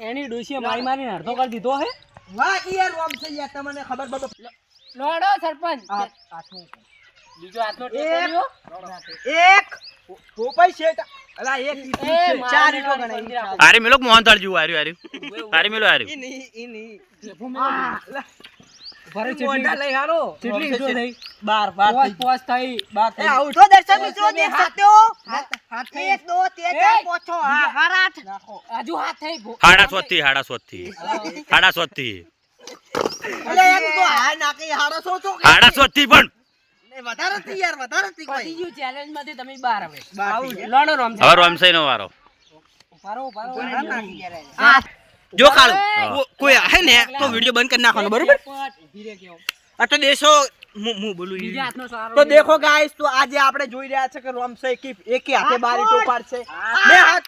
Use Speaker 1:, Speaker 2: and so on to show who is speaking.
Speaker 1: એની ડોશીએ મારી મારીને અડધો કરી દીધો હે?
Speaker 2: વાહ યાર રોમ છે યાર તમને ખબર બબ
Speaker 1: લોડો સરપંચ. બીજો હાથનો ટેકો
Speaker 2: એક ટોપાઈ છે અલા એક ચાર ઈટો ગણાય.
Speaker 3: અરે મેલો મોહન તળ જેવું આર્યું આર્યું. આરે મેલો આર્યું.
Speaker 2: ઈ ઈ ની
Speaker 1: ટેકો મેલો. ભરે
Speaker 2: લઈ
Speaker 1: ઈંટો થઈ પોસ
Speaker 2: થઈ ગઈ.
Speaker 1: પોચ થઈ
Speaker 2: બાર
Speaker 4: એ
Speaker 2: થઈ ગઈ.
Speaker 4: ઉઠો દર્શન મિત્રો દેખ
Speaker 1: હાથ-
Speaker 3: હાડા સોથી હાડા સોથી હાડા સોથી? હાડા સોથી પણ.
Speaker 2: જો કાળ કોઈ હે ને તો વીડિયો બંધ કરી નાખવાનો બરોબર? તો દેશો હું બોલું તો દેખો ગાઈસ તો આજે આપણે જોઈ રહ્યા છે કે રોમસે કે એકે હાથે બારી ટોપાર છે બે હાથ.